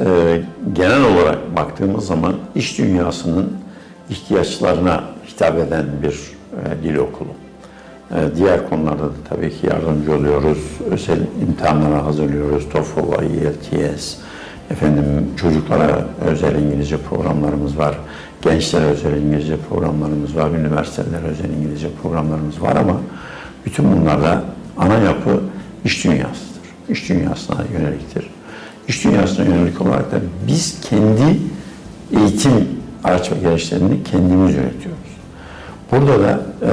Ee, genel olarak baktığımız zaman iş dünyasının ihtiyaçlarına hitap eden bir e, dil okulu. Ee, diğer konularda da tabii ki yardımcı oluyoruz. Özel imtihanlara hazırlıyoruz. TOEFL, IELTS, efendim çocuklara özel İngilizce programlarımız var. Gençlere özel İngilizce programlarımız var. Üniversitelere özel İngilizce programlarımız var ama bütün bunlarda ana yapı iş dünyasıdır. İş dünyasına yöneliktir. İş dünyasına yönelik olarak da biz kendi eğitim araç ve gereçlerini kendimiz üretiyoruz. Burada da e, e,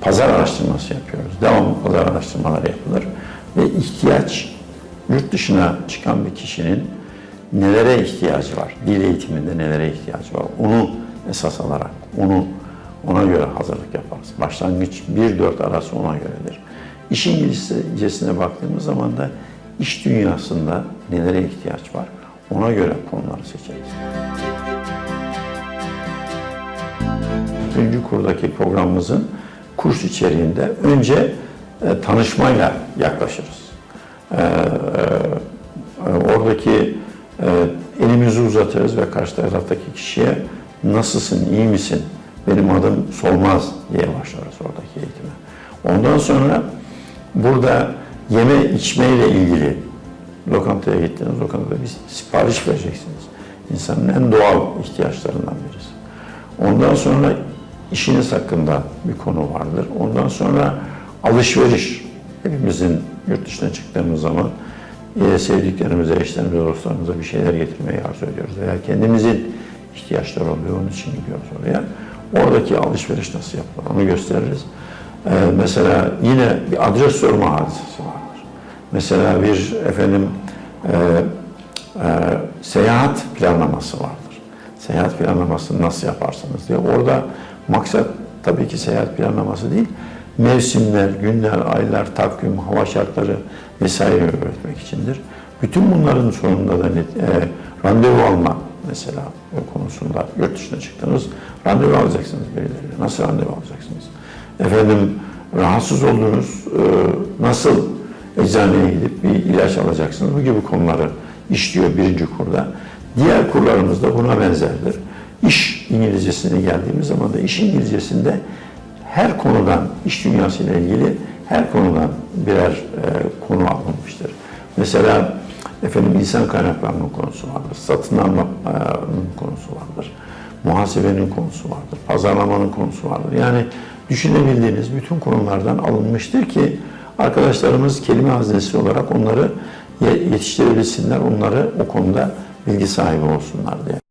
pazar araştırması yapıyoruz. Devamlı pazar araştırmaları yapılır ve ihtiyaç yurt dışına çıkan bir kişinin nelere ihtiyacı var, dil eğitiminde nelere ihtiyacı var, onu esas alarak, onu ona göre hazırlık yaparız. Başlangıç 1-4 arası ona göredir. İş İngilizcesine baktığımız zaman da iş dünyasında nelere ihtiyaç var, ona göre konuları seçeriz. Üçüncü kurdaki programımızın kurs içeriğinde önce e, tanışmayla yaklaşırız. E, e, oradaki e, elimizi uzatırız ve karşı taraftaki kişiye nasılsın, iyi misin, benim adım Solmaz diye başlarız oradaki eğitime. Ondan sonra burada yeme içmeyle ilgili lokantaya gittiniz, lokantada bir sipariş vereceksiniz. İnsanın en doğal ihtiyaçlarından birisi. Ondan sonra işiniz hakkında bir konu vardır. Ondan sonra alışveriş. Hepimizin yurt dışına çıktığımız zaman e, sevdiklerimize, eşlerimize, dostlarımıza bir şeyler getirmeyi arzu ediyoruz. Veya kendimizin ihtiyaçları oluyor, onun için gidiyoruz oraya. Oradaki alışveriş nasıl yapılır onu gösteririz. E, mesela yine bir adres sorma hadisesi vardır. Mesela bir efendim e, e, seyahat planlaması vardır. Seyahat planlamasını nasıl yaparsınız diye. Orada maksat tabii ki seyahat planlaması değil, mevsimler, günler, aylar, takvim, hava şartları vesaire öğretmek içindir. Bütün bunların sonunda da net, e, randevu alma mesela konusunda yurt dışına çıktınız, randevu alacaksınız birileriyle. Nasıl randevu alacaksınız? Efendim rahatsız oldunuz, e, nasıl eczaneye gidip bir ilaç alacaksınız? Bu gibi konuları işliyor birinci kurda. Diğer kurlarımız da buna benzerdir. İş İngilizcesine geldiğimiz zaman da iş İngilizcesinde her konudan, iş dünyasıyla ilgili her konudan birer e, konu alınmıştır. Mesela efendim insan kaynaklarının konusu vardır, satın almanın konusu vardır, muhasebenin konusu vardır, pazarlamanın konusu vardır. Yani düşünebildiğiniz bütün konulardan alınmıştır ki arkadaşlarımız kelime hazinesi olarak onları yetiştirebilsinler, onları o konuda bilgi sahibi olsunlar diye.